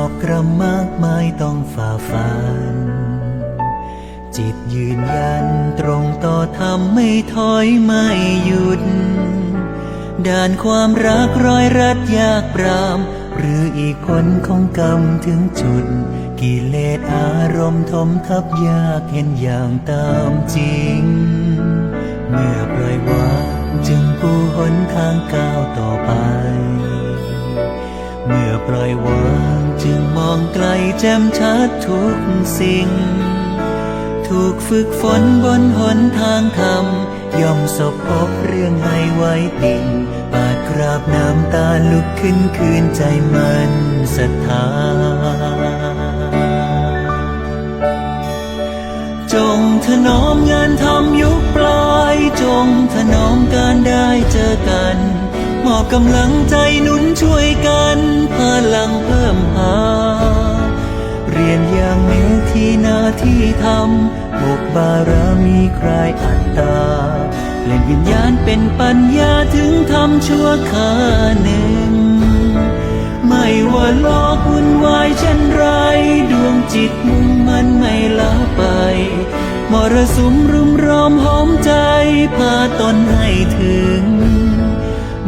อบกรรมมากมายต้องฝ่าฟัน จิตยืนยันตรงต่อธรรมไม่ถอยไม่หยุด ด่านความรักรอยรัดยากปราม หรืออีกผลของกรรมถึงจุด กิเลสอารมณ์ทมทับยากเห็นอย่างตามจริง เมื่อปล่อยวางจึงปูหนทางก้าวต่อไป ลแจ่มชัดทุกสิ่ง ถูกฝึกฝนบนหนทางธรรมย่อมสบพบเรื่องให้ไว้ติ่งปาดกราบน้ำตาลุกขึ้นคืนใจมันศรัทธาจงถนอมงานทำยุคปลายจงถนอมการได้เจอกัน มอบกำลังใจหนุน ที่ทำบุกบารมีใครอัตตาเปลี่ยนวิญญาณเป็นปัญญาถึงทำชั่วขาหนึ่ง ไม่ว่าโลกวุ่นวายเช่นไร ดวงจิตมุ่งมันไม่ละไป มรสุมรุมร้อมหอมใจพาตนให้ถึง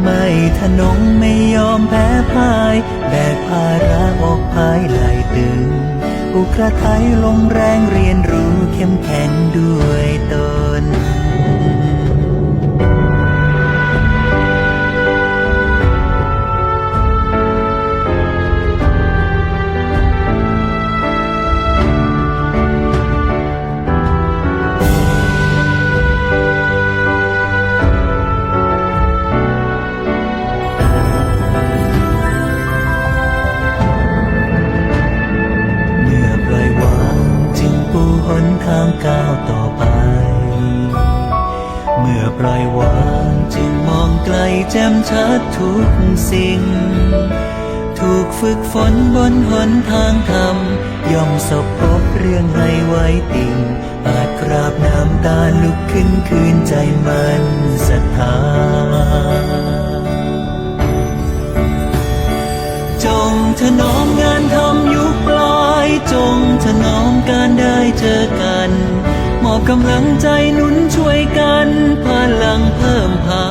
ไม่ทนงไม่ยอมแพ้พ่ายแบกภาระ อุกระไทยลงแรงเรียนรู้เข้มแข็งด้วยตน ต่อไป เมื่อปล่อยวางจึงมองไกลแจ่มชัดทุกสิ่ง ถูกฝึกฝนบนหนทางธรรมย่อมสบพบเรื่องให้ไว้ติ่ง อาจกราบน้ำตาลุกขึ้นคืนใจมันศรัทธาจงถนอมงานทำยุคปลาย จงถนอมการได้เจอกัน อบกำลังใจนุนช่วยกันพลังเพิ่มพา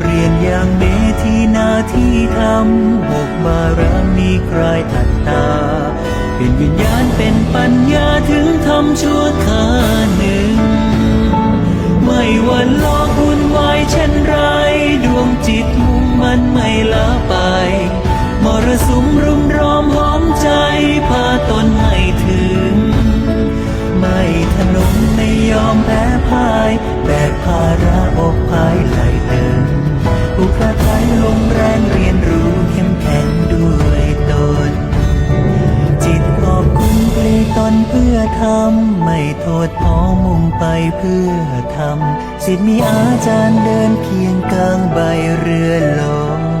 เรียนอย่างเมทีนาที่ทำบกบารมีใครอัตตา เป็นวิญญาณเป็นปัญญาถึงทำชั่วขาหนึ่ง ไม่ว่าโลกวุ่นวายเช่นไร ดวงจิตมุ่งมันไม่ละไป มรสุมรุมร้อมหอมใจพาตนให้ถึง ไม่ทะนงไม่ยอมแพ้พ่ายแบกภาระอกภายไหลเดินอุกระไทยลงแรงเรียนรู้เข้มแข็งด้วยตน จิตขอบคุณปลีตนเพื่อทำไม่โทษพอมุ่งไปเพื่อทำสิทธิ์มีอาจารย์เดินเคียงกลางใบเรือลม